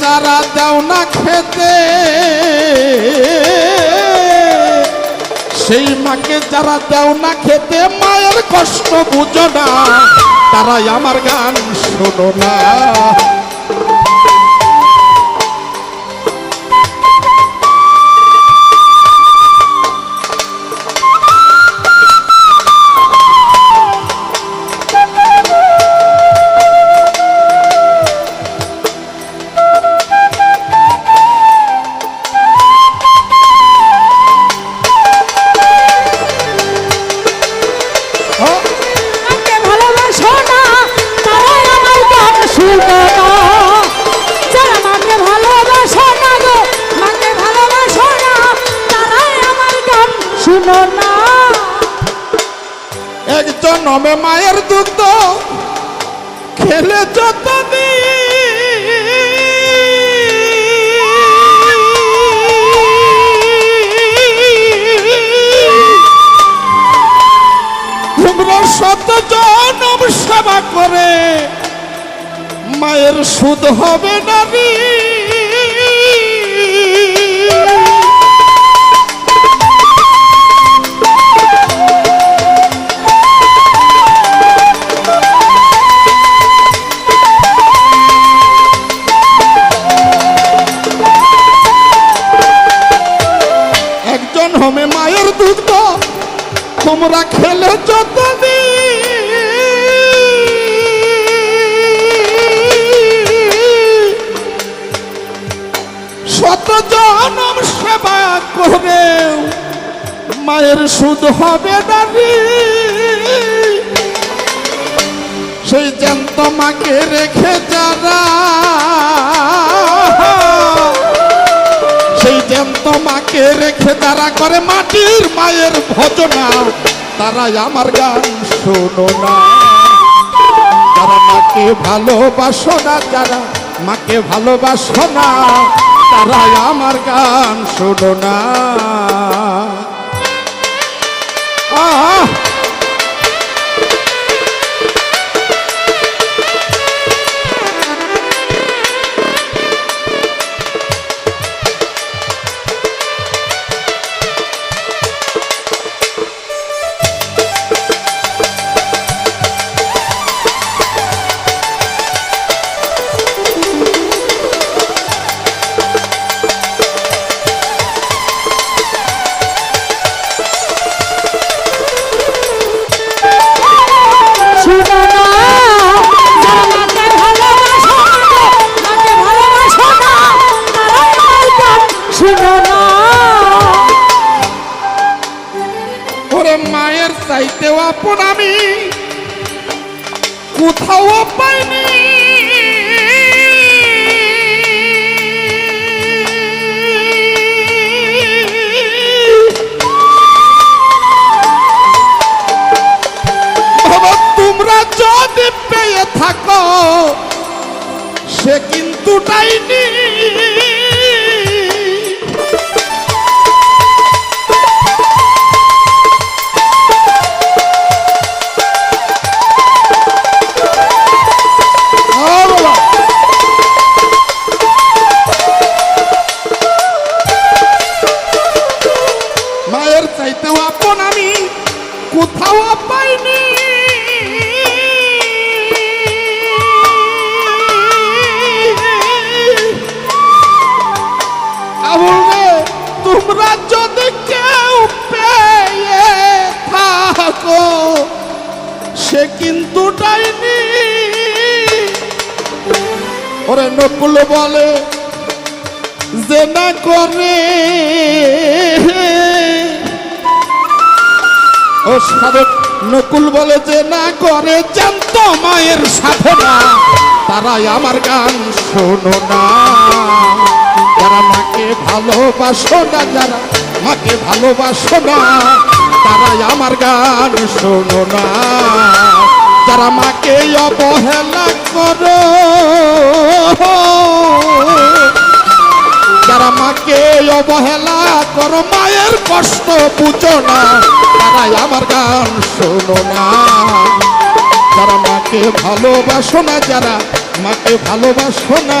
যারা দাও না খেতে, সেই মাকে যারা দাও না খেতে, মায়ের কষ্ট বুঝো না, তারাই আমার গান শোনো না। শুনো না। একজন নমে মায়ের দুগ্ধ, খেলে যত তোমরা শত জনম সেবা করে, মায়ের সুদ হবে না তোমরা খেলে যত শত জনম সেবা করে মায়ের সুদ হবে রে। সেই জ্যান্ত মাকে রেখে যারা, সেই জ্যান্ত মাকে রেখে তারা করে মাটির মায়ের ভজনা তারাই আমার গান শোনো না। মাকে ভালোবাসো না, যারা মাকে ভালোবাসো না তারা আমার গান শোনো না। চাইতেও আপন আমি কোথাও পাইনি। তোমরা যদি পেয়ে থাকো সে কিন্তু টাইনি সে কিন্তু ডাইনি। ওরে নকুল বলে, যে না করে। ও সাধক, নকুল বলে, যে না করে, জানত মায়ের সাধনা। তারাই আমার গান শোনো না। যারা মাকে ভালোবাসো না, যারা মাকে ভালোবাসো না তারাই আমার গান শোনো না। যারা মাকে অবহেলা করো, যারা মাকে অবহেলা করো, মায়ের কষ্ট বুঝো না। তারাই আমার গান শোনো না। যারা মাকে ভালোবাসো না, যারা মাকে ভালোবাসো না